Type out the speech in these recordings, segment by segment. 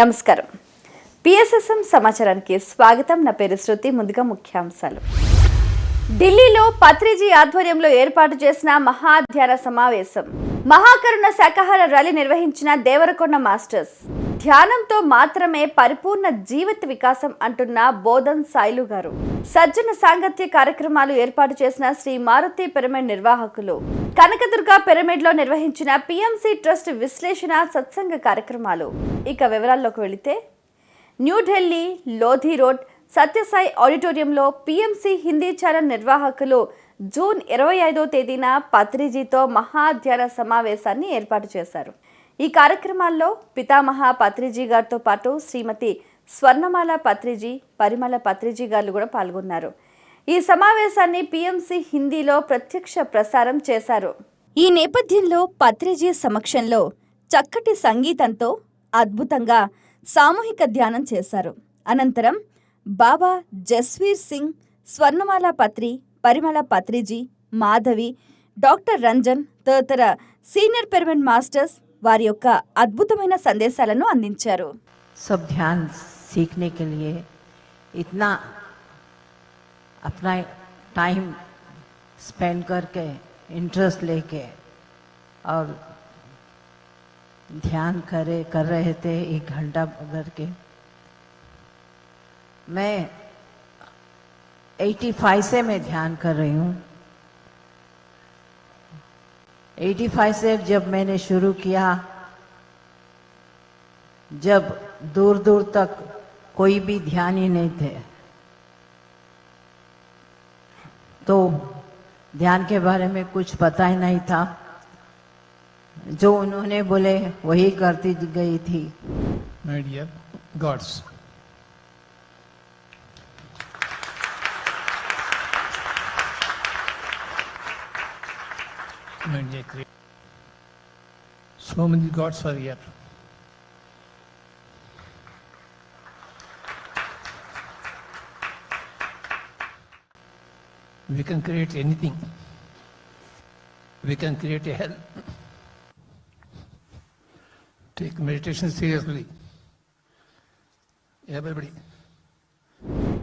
నమస్కారం. పిఎస్ఎస్ఎం సమాచారానికి స్వాగతం. నా పేరు శృతి ముందుగా ముఖ్యాంశాలు. ఢిల్లీలో పత్రిజీ ఆధ్వర్యంలో ఏర్పాటు చేసిన మహాధ్యాన సమావేశం. మహాకరుణ శాకాహార ర్యాలీ నిర్వహించిన దేవరకొండ మాస్టర్స్. ధ్యానంతో మాత్రమే పరిపూర్ణ జీవిత వికాసం అంటున్న బోధన్ సాయిలు గారు. సజ్జన సాంగత్య కార్యక్రమాలు ఏర్పాటు చేసిన శ్రీ మారుతి పిరమిడ్ నిర్వాహకులు కనకదుర్గ పిరమిడ్లో నిర్వహించిన పిఎంసి ట్రస్ట్ విశ్లేషణ సత్సంగ కార్యక్రమాలు. ఇక వివరాల్లోకి వెళితే న్యూఢిల్లీ లోధి రోడ్ సత్యసాయి ఆడిటోరియంలో పిఎంసి హిందీ ఛానల్ నిర్వాహకులు జూన్ ఇరవై ఐదో తేదీన పత్రిజీతో మహాధ్యాన సమావేశాన్ని ఏర్పాటు చేశారు. ఈ కార్యక్రమాల్లో పితామహ పత్రిజీ గారితో పాటు శ్రీమతి స్వర్ణమాల పత్రిజీ పరిమళ పత్రిజీ గారు కూడా పాల్గొన్నారు. ఈ సమావేశాన్ని పిఎంసి హిందీలో ప్రత్యక్ష ప్రసారం చేశారు. ఈ నేపథ్యంలో పత్రిజీ సమక్షంలో చక్కటి సంగీతంతో అద్భుతంగా సామూహిక ధ్యానం చేశారు. అనంతరం బాబా జస్వీర్ సింగ్ స్వర్ణమాల పత్రి పరిమళ పత్రిజీ మాధవి డాక్టర్ రంజన్ తదితర సీనియర్ పిరమిడ్ మాస్టర్స్ వారి యొక్క అద్భుతమైన సందేశాలను అందించారు सब ध्यान सीखने के लिए इतना अपना टाइम स्पेंड करके इंटरेस्ट लेके और ध्यान करे कर रहे थे एक घंटा करके मैं 85 से मैं ध्यान कर रही हूँ 85 से जब मैंने शुरू किया, जब दूर दूर तक कोई भी ध्यान ही नहीं थे तो ध्यान के बारे में कुछ पता ही नहीं था जो उन्होंने बोले, वही करती गई थी my dear gods. Cre- So many gods are here. We can create anything. We can create a hell. Take meditation seriously. Everybody.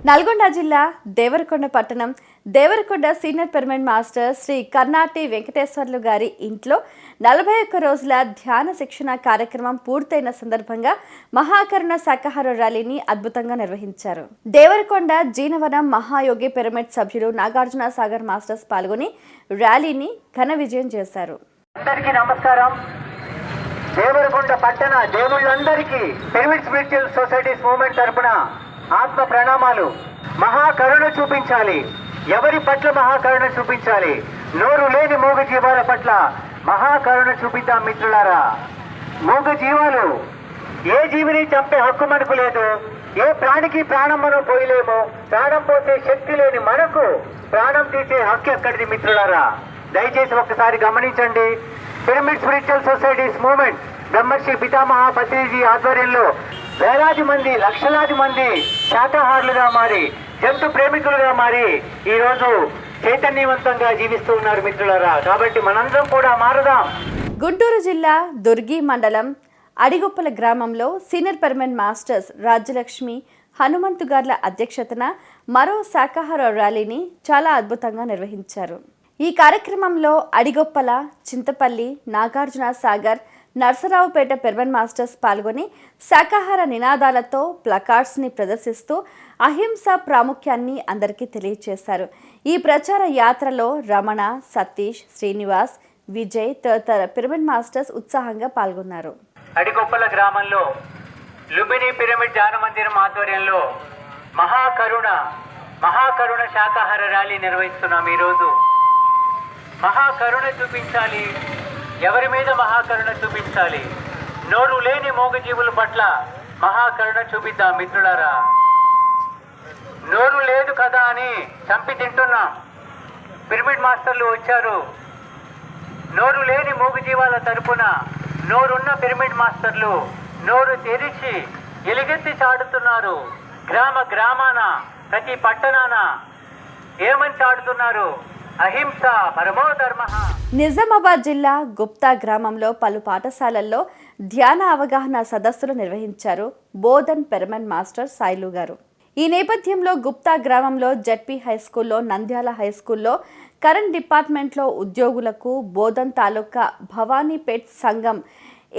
Nalgonda జిల్లా దేవరకొండ పట్టణం. Devarakonda senior permanent master Shri Karnati Venkateswarlu గారి ఇంట్లో నలభై ఒక్క రోజుల ధ్యాన శిక్షణ కార్యక్రమం పూర్తయిన సందర్భంగా మహాకరుణ శాకాహార ర్యాలీని అద్భుతంగా నిర్వహించారు. దేవరకొండ జీనవనం మహాయోగి పిరమిడ్ సభ్యులు నాగార్జున సాగర్ మాస్టర్స్ పాల్గొని ర్యాలీని ఘన విజయం చేశారు. అందరికీ నమస్కారం. దేవరకొండ పట్టణ దేవుళ్ళందరికీ పిరమిడ్ స్పిరిచువల్ సొసైటీస్ మూవ్మెంట్ తరపున ఆత్మ ప్రణామాలు. మహాకరుణ చూపించాలి. ఎవరి పట్ల మహాకరుణ చూపించాలి? నోరు లేని మూగ జీవాల పట్ల మహాకరుణ చూపిద్దాం మిత్రులారా. మూగ జీవాలు ఏ జీవిని చంపే హక్కు మనకు లేదు? ఏ ప్రాణికి ప్రాణం మనం పోయలేము? ప్రాణం పోసే శక్తి లేని మనకు ప్రాణం తీసే హక్కు ఎక్కడిది మిత్రులారా? దయచేసి ఒక్కసారి గమనించండి. Pyramid spiritual societies movement Brahmashri పితామహ పత్రిజీ ఆధ్వర్యంలో వేలాది మంది లక్షలాది మంది శాకాహారులుగా మారి జంతు ప్రేమికులుగా మారి ఈరోజు చైతన్యవంతంగా జీవిస్తూ ఉన్నారు మిత్రులరా. కాబట్టి మనందరం కూడా మారదాం. గుంటూరు జిల్లా దుర్గి మండలం అడిగొప్పల గ్రామంలో senior permanent masters Rajyalakshmi Hanumanthu గార్ల అధ్యక్షతన మరో శాకాహార ర్యాలీని చాలా అద్భుతంగా నిర్వహించారు. ఈ కార్యక్రమంలో అడిగొప్పల చింతపల్లి నాగార్జున సాగర్ నర్సరావుపేట పెర్వన్ మాస్టర్స్ పాల్గొని శాకాహార నినాదాలతో ప్లకార్డ్స్ని ప్రదర్శిస్తూ అహింస ప్రాముఖ్యాన్ని అందరికీ తెలియజేశారు ఈ ప్రచార యాత్రలో రమణ సతీష్ శ్రీనివాస్ విజయ్ తదితర పిరమిడ్ మాస్టర్స్ ఉత్సాహంగా పాల్గొన్నారు. అడిగొప్పల గ్రామంలో లుంబిని పిరమిడ్ ధ్యాన మందిరం ఆధ్వర్యంలో మహాకరుణ మహాకరుణ శాకాహార ర్యాలీ నిర్వహిస్తున్నాం ఈరోజు. మహాకరుణ చూపించాలి. ఎవరి మీద మహాకరుణ చూపించాలి? నోరు లేని మూగజీవుల పట్ల మహాకరుణ చూపిద్దాం మిత్రులారా? నోరు లేదు కదా అని చంపి తింటున్నాం. పిరమిడ్ మాస్టర్లు వచ్చారు. నోరు లేని మూగజీవాల తరపున నోరున్న పిరమిడ్ మాస్టర్లు నోరు తెరిచి ఎలుగెత్తి చాడుతున్నారు గ్రామ గ్రామాన ప్రతి పట్టణాన ఏమని చాడుతున్నారు అహింస పరమో ధర్మ. నిజామాబాద్ జిల్లా గుప్తా గ్రామంలో పలు పాఠశాలల్లో ధ్యాన అవగాహన సదస్సులు నిర్వహించారు బోధన్ పెరమన్ మాస్టర్ సాయిలు గారు. ఈ నేపథ్యంలో గుప్తా గ్రామంలో జడ్పీ హై స్కూల్లో నంద్యాల హై స్కూల్లో కరెంట్ డిపార్ట్మెంట్లో ఉద్యోగులకు బోధన్ తాలూకా భవానీపేట్ సంఘం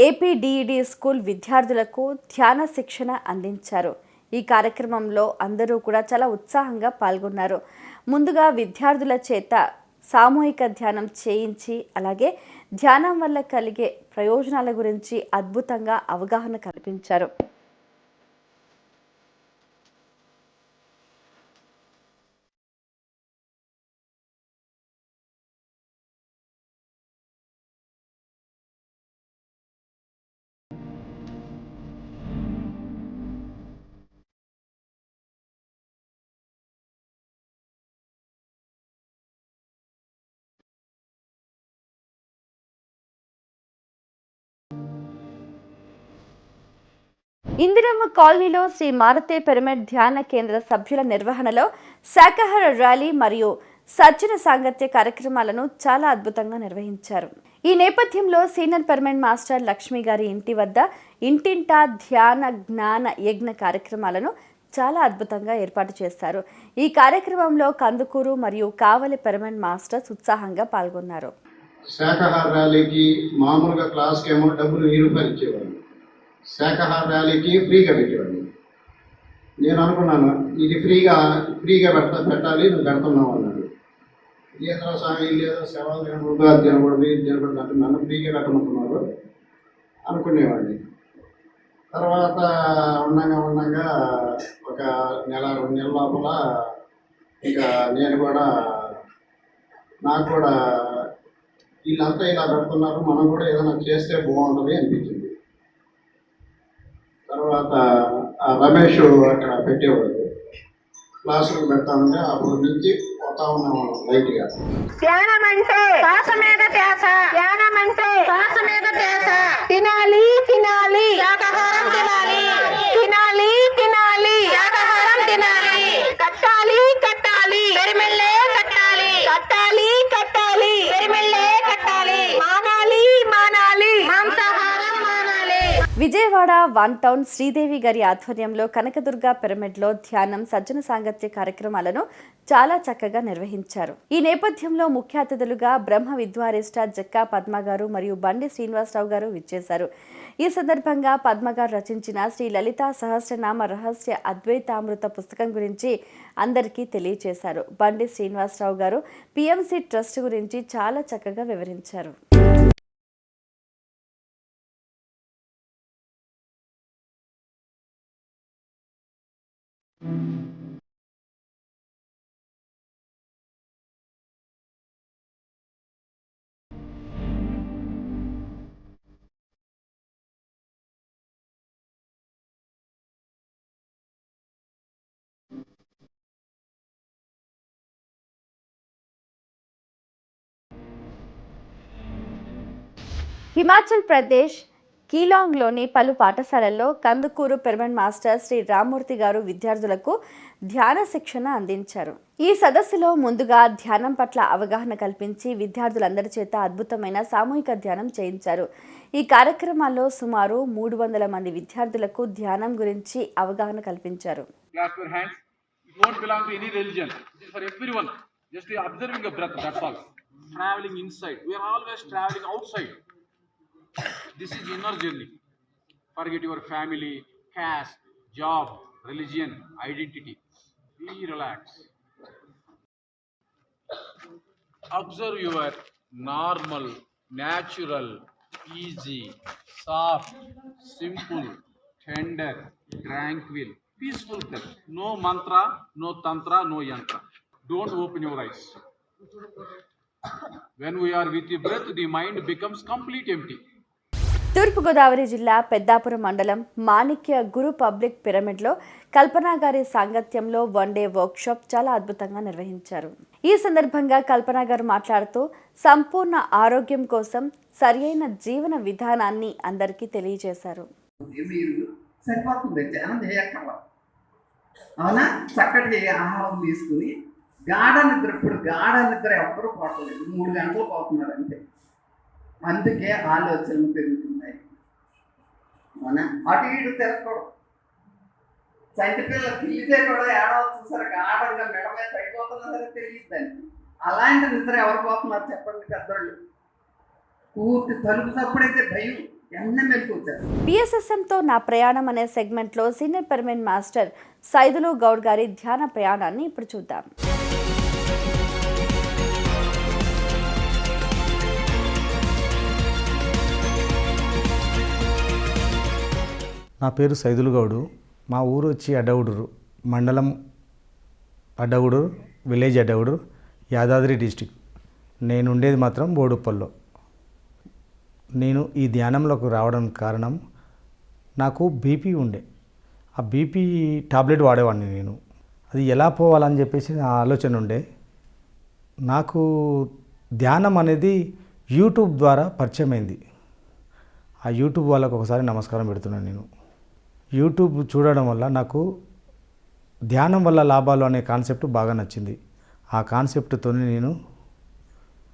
ఏపీడిఈడి స్కూల్ విద్యార్థులకు ధ్యాన శిక్షణ అందించారు. ఈ కార్యక్రమంలో అందరూ కూడా చాలా ఉత్సాహంగా పాల్గొన్నారు. ముందుగా విద్యార్థుల చేత సామూహిక ధ్యానం చేయించి అలాగే ధ్యానం వల్ల కలిగే ప్రయోజనాల గురించి అద్భుతంగా అవగాహన కల్పించారు. ఇందిరమ్మ కాలనీలో శ్రీ మారుతే పిరమిడ్ ధ్యాన కేంద్ర సభ్యుల నిర్వహణలో శాకాహార ర్యాలీ మరియు సజ్జన సాంగత్య కార్యక్రమాలను చాలా అద్భుతంగా నిర్వహించారు. ఈ నేపథ్యంలో సీనియర్ పిరమిడ్ మాస్టర్ లక్ష్మి గారి ఇంటి వద్ద ఇంటింటా ధ్యాన జ్ఞాన యజ్ఞ కార్యక్రమాలను చాలా అద్భుతంగా ఏర్పాటు చేస్తారు ఈ కార్యక్రమంలో కందుకూరు మరియు కావలి పిరమిడ్ మాస్టర్స్ ఉత్సాహంగా పాల్గొన్నారు. శాకాహార ర్యాలీకి మామూలుగా క్లాస్కి ఏమో డబ్బులు వెయ్యి రూపాయలు ఇచ్చేవాళ్ళు. శాకాహార ర్యాలీకి ఫ్రీగా పెట్టేవాడిని. నేను అనుకున్నాను ఇది ఫ్రీగా ఫ్రీగా పెట్ట పెట్టాలి నువ్వు పెడుతున్నావు అన్నాడు. ఏదో స్వామి లేదో సేవలు తినకూడదు అది తినకూడదు ఇది తినకూడదు అంటే నన్ను ఫ్రీగా పెట్టమంటున్నారు అనుకునేవాడిని. తర్వాత ఉండగా ఉండగా ఒక నెల రెండు నెలల లోపల ఇంకా నేను కూడా నాకు కూడా వీళ్ళంతా ఇలా పెడుతున్నారు మనం కూడా ఏదైనా చేస్తే బాగుంటుంది అనిపించింది. తర్వాత ఆ రమేష్ అక్కడ పెట్టేవాడు క్లాసులు పెడతా ఉంటే అప్పటి నుంచి పోతా ఉన్నాం లైట్గా. ధ్యానం అంటే శ్వాస మీద ధ్యాస. ధ్యానం అంటే శ్వాస మీద ధ్యాస. తినాలి తినాలి. శాకాహారం తినాలి. తినాలి తినాలి. శాకాహారం తినాలి. కట్టాలి కట్టాలి. పెరిమెళ్ళే కట్టాలి. కట్టాలి కట్టాలి. విజయవాడ వన్ టౌన్ శ్రీదేవి గారి ఆధ్వర్యంలో కనకదుర్గ పిరమిడ్లో ధ్యానం సజ్జన సాంగత్య కార్యక్రమాలను చాలా చక్కగా నిర్వహించారు. ఈ నేపథ్యంలో ముఖ్య అతిథులుగా బ్రహ్మ విద్వారిష్ట జక్కా పద్మ గారు మరియు బండి శ్రీనివాసరావు గారు విచ్చేశారు. ఈ సందర్భంగా పద్మ గారు రచించిన శ్రీ లలితా సహస్రనామ రహస్య అద్వైతామృత పుస్తకం గురించి అందరికీ తెలియచేశారు. బండి శ్రీనివాసరావు గారు పిఎంసి ట్రస్ట్ గురించి చాలా చక్కగా వివరించారు. हिमाचल प्रदेश కీలాంగ్లోని పలు పాఠశాలల్లో కందుకూరు పెర్మన్ మాస్టర్ శ్రీ రామ్మూర్తి గారు విద్యార్థులకు ధ్యాన శిక్షణ అందించారు ఈ సదస్సులో ముందుగా ధ్యానం పట్ల అవగాహన కల్పించి విద్యార్థులందరి చేత అద్భుతమైన సామూహిక ధ్యానం చేయించారు ఈ కార్యక్రమాల్లో సుమారు మూడు వందల మంది విద్యార్థులకు ధ్యానం గురించి అవగాహన కల్పించారు Just observing a breath, that's all. Traveling inside. We are always traveling outside. This is inner journey. Forget your family, caste, job, religion, identity. Be relaxed. Observe your normal, natural, easy, soft, simple, tender, tranquil, peaceful breath. No mantra, no tantra, no yantra. Don't open your eyes. When we are with the breath, the mind becomes complete empty. తూర్పుగోదావరి జిల్లా పెద్దాపురం మండలం మాణిక్య గురు public పిరమిడ్లో కల్పనా గారి సాంగత్యంలో one day workshop చాలా అద్భుతంగా నిర్వహించారు. ఈ సందర్భంగా కల్పనా గారు మాట్లాడుతూ సంపూర్ణ ఆరోగ్యం కోసం సరియైన జీవన విధానాన్ని అందరికీ తెలియజేశారు. అవునా? చక్కటి ఆహారం తీసుకుని గాఢ నిద్ర ఇప్పుడు గాఢ నిద్ర ఎవరు పోవట్లేదు. మూడు గంటలు పోతున్నారు అంతే. అందుకే ఆలోచనలు పెరుగుతున్నాయి. మన అటు ఇటు తిరగకూడదు. చంటి పిల్ల పిల్లితే కూడా ఏడవచ్చు సరే గాఢంగా మెడ మీద పడిపోతున్నా సరే తెలియద్దని అలాంటి నిద్ర ఎవరు పోతున్నారు చెప్పండి పెద్దోళ్ళు. పూర్తి తలుపు తప్పుడైతే భయం ఎన్న పిఎస్ఎస్ఎంతో నా ప్రయాణం అనే సెగ్మెంట్లో senior permanent master Saidulu Goud గారి ధ్యాన ప్రయాణాన్ని ఇప్పుడు చూద్దాం. నా పేరు సైదులు గౌడు. మా ఊరు వచ్చి అడ్డగుడూరు మండలం అడ్డగుడూరు విలేజ్ అడ్డగుడూరు యాదాద్రి డిస్టిక్ నేను ఉండేది మాత్రం బోడుప్పల్లో. నేను ఈ ధ్యానంలోకి రావడానికి కారణం నాకు బీపీ ఉండే. ఆ బీపీ టాబ్లెట్ వాడేవాడిని నేను. అది ఎలా పోవాలని చెప్పేసి నా ఆలోచన ఉండే. నాకు ధ్యానం అనేది యూట్యూబ్ ద్వారా పరిచయమైంది. ఆ యూట్యూబ్ వాళ్ళకు ఒకసారి నమస్కారం పెడుతున్నాను నేను. యూట్యూబ్ చూడడం వల్ల నాకు ధ్యానం వల్ల లాభాలు అనే కాన్సెప్ట్ బాగా నచ్చింది. ఆ కాన్సెప్ట్తో నేను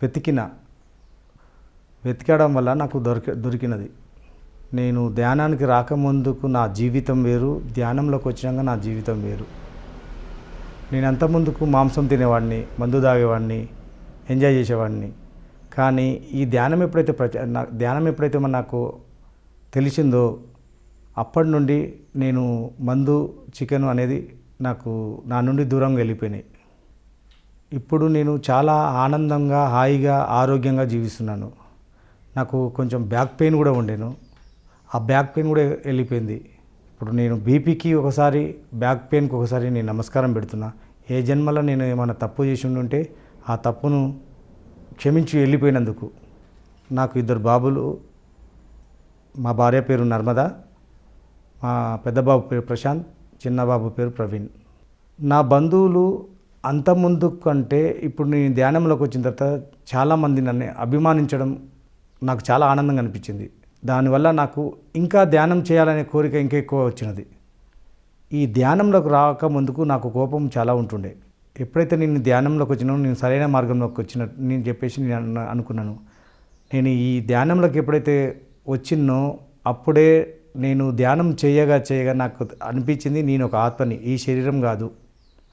వెతికిన వెతికడం వల్ల నాకు దొరిక దొరికినది. నేను ధ్యానానికి రాకముందుకు నా జీవితం వేరు ధ్యానంలోకి వచ్చినాక నా జీవితం వేరు. నేను అంతకుముందుకు మాంసం తినేవాడిని మందు తాగేవాడిని ఎంజాయ్ చేసేవాడిని. కానీ ఈ ధ్యానం ఎప్పుడైతే ప్రచ నా ధ్యానం ఎప్పుడైతే నాకు తెలిసిందో అప్పటి నుండి నేను మందు చికెన్ అనేది నాకు నా నుండి దూరంగా వెళ్ళిపోయినాయి. ఇప్పుడు నేను చాలా ఆనందంగా హాయిగా ఆరోగ్యంగా జీవిస్తున్నాను. నాకు కొంచెం బ్యాక్ పెయిన్ కూడా ఉండేను. ఆ బ్యాక్ పెయిన్ కూడా వెళ్ళిపోయింది. ఇప్పుడు నేను బీపీకి ఒకసారి బ్యాక్ పెయిన్కి ఒకసారి నేను నమస్కారం పెడుతున్నా. ఏ జన్మలో నేను ఏమైనా తప్పు చేసి ఉంటే ఆ తప్పును క్షమించి వెళ్ళిపోయినందుకు. నాకు ఇద్దరు బాబులు మా భార్య పేరు నర్మదా మా పెద్దబాబు పేరు ప్రశాంత్ చిన్న బాబు పేరు ప్రవీణ్. నా బంధువులు అంత ముందు కంటే ఇప్పుడు నేను ధ్యానంలోకి వచ్చిన తర్వాత చాలామంది నన్ను అభిమానించడం నాకు చాలా ఆనందంగా అనిపించింది. దానివల్ల నాకు ఇంకా ధ్యానం చేయాలనే కోరిక ఇంకా ఎక్కువ వచ్చినది. ఈ ధ్యానంలోకి రాక ముందుకు నాకు కోపం చాలా ఉంటుండే. ఎప్పుడైతే నేను ధ్యానంలోకి వచ్చినో నేను సరైన మార్గంలోకి వచ్చిన నేను చెప్పేసి నేను అనుకున్నాను. నేను ఈ ధ్యానంలోకి ఎప్పుడైతే వచ్చినో అప్పుడే నేను ధ్యానం చేయగా చేయగా నాకు అనిపించింది నేను ఒక ఆత్మని ఈ శరీరం కాదు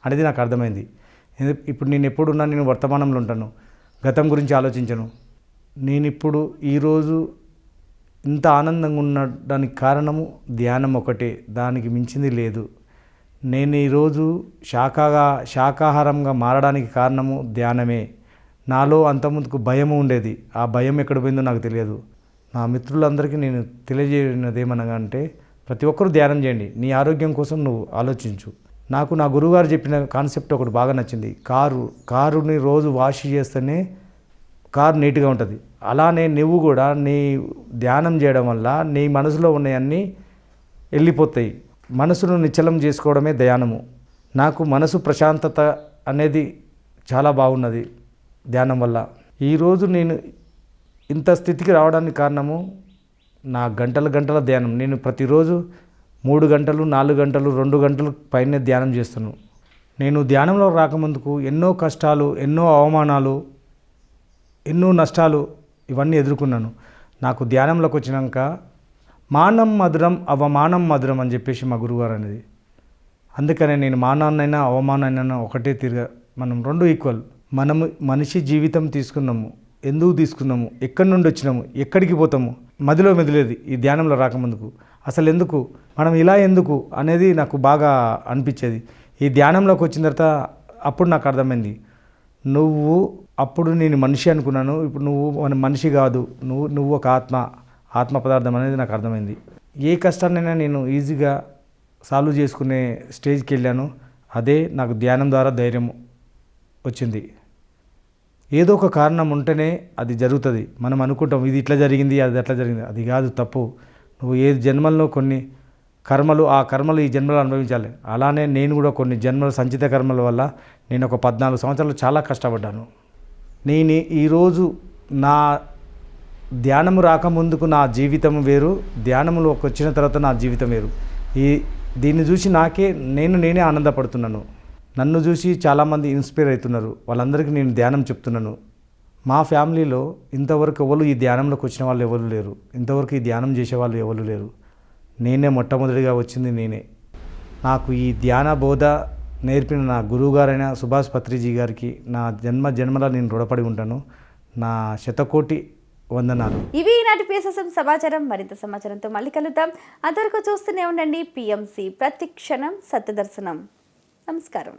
అనేది నాకు అర్థమైంది. ఇప్పుడు నేను ఎప్పుడున్నా నేను వర్తమానంలో ఉంటాను గతం గురించి ఆలోచించను. నేను ఇప్పుడు ఈరోజు ఇంత ఆనందంగా ఉండడానికి కారణము ధ్యానం ఒకటే దానికి మించింది లేదు. నేను ఈరోజు శాఖగా శాకాహారంగా మారడానికి కారణము ధ్యానమే. నాలో అంతకుముందుకు భయం ఉండేది. ఆ భయం ఎక్కడ పోయిందో నాకు తెలియదు. నా మిత్రులందరికీ నేను తెలియజేయనది ఏమనగా అంటే ప్రతి ఒక్కరూ ధ్యానం చేయండి. నీ ఆరోగ్యం కోసం నువ్వు ఆలోచించు. నాకు నా గురువుగారు చెప్పిన కాన్సెప్ట్ ఒకటి బాగా నచ్చింది. కారు కారుని రోజు వాష్ చేస్తేనే కారు నీట్గా ఉంటుంది. అలానే నువ్వు కూడా నీ ధ్యానం చేయడం వల్ల నీ మనసులో ఉన్నవన్నీ వెళ్ళిపోతాయి మనసును నిశ్చలం చేసుకోవడమే ధ్యానము. నాకు మనసు ప్రశాంతత అనేది చాలా బాగున్నది ధ్యానం వల్ల. ఈరోజు నేను ఇంత స్థితికి రావడానికి కారణము నా గంటల గంటల ధ్యానం. నేను ప్రతిరోజు మూడు గంటలు నాలుగు గంటలు రెండు గంటలు పైనే ధ్యానం చేస్తాను. నేను ధ్యానంలో రాకముందుకు ఎన్నో కష్టాలు ఎన్నో అవమానాలు ఎన్నో నష్టాలు ఇవన్నీ ఎదుర్కొన్నాను. నాకు ధ్యానంలోకి వచ్చినాక మానం మధురం అవమానం మధురం అని చెప్పేసి మా గురువుగారు అనేది. అందుకనే నేను మానాన్నైనా అవమానాన్నైనా ఒకటే తిరగ మనం రెండు ఈక్వల్ మనము మనిషి జీవితం తీసుకున్నాము. ఎందుకు తీసుకున్నాము? ఎక్కడి నుండి వచ్చినాము? ఎక్కడికి పోతాము? మదిలో మెదిలేది ఈ ధ్యానంలో రాకముందుకు. అసలు ఎందుకు? మనం ఇలా ఎందుకు? అనేది నాకు బాగా అనిపించేది. ఈ ధ్యానంలోకి వచ్చిన తర్వాత అప్పుడు నాకు అర్థమైంది. నువ్వు అప్పుడు నేను మనిషి అనుకున్నాను. ఇప్పుడు నువ్వు మన మనిషి కాదు. నువ్వు నువ్వు ఒక ఆత్మ. ఆత్మ పదార్థం అనేది నాకు అర్థమైంది. ఏ కష్టాన్నైనా నేను ఈజీగా సాల్వ్ చేసుకునే స్టేజ్కి వెళ్ళాను. అదే నాకు ధ్యానం ద్వారా ధైర్యం వచ్చింది. ఏదో ఒక కారణం ఉంటేనే అది జరుగుతుంది. మనం అనుకుంటాం ఇది ఇట్లా జరిగింది అది అట్లా జరిగింది. అది కాదు తప్పు. నువ్వు ఏ జన్మల్లో కొన్ని కర్మలు ఆ కర్మలు ఈ జన్మలో అనుభవించాలి. అలానే నేను కూడా కొన్ని జన్మల సంచిత కర్మల వల్ల నేను ఒక పద్నాలుగు సంవత్సరాలు చాలా కష్టపడ్డాను. నేను ఈరోజు నా ధ్యానము రాకముందుకు నా జీవితం వేరు ధ్యానంలోకి వచ్చిన తర్వాత నా జీవితం వేరు. ఈ దీన్ని చూసి నాకే నేను నేనే ఆనందపడుతున్నాను. నన్ను చూసి చాలామంది ఇన్స్పైర్ అవుతున్నారు. వాళ్ళందరికీ నేను ధ్యానం చెప్తున్నాను. మా ఫ్యామిలీలో ఇంతవరకు ఎవరు ఈ ధ్యానంలోకి వచ్చిన వాళ్ళు ఎవరు లేరు. ఇంతవరకు ఈ ధ్యానం చేసే వాళ్ళు ఎవరు లేరు. నేనే మొట్టమొదటిగా వచ్చింది నేనే. నాకు ఈ ధ్యాన బోధ నేర్పిన నా గురువుగారైన సుభాష్ పత్రిజీ గారికి నా జన్మ జన్మలా నేను రుణపడి ఉంటాను. నా శతకోటి వందనాలు. ఇవి ఈనాటి పిఎస్ఎస్ఎం సమాచారం. మరింత సమాచారంతో మళ్ళీ కలుద్దాం. అంతవరకు చూస్తూనే ఉండండి. పిఎంసి ప్రతి క్షణం సత్యదర్శనం. నమస్కారం.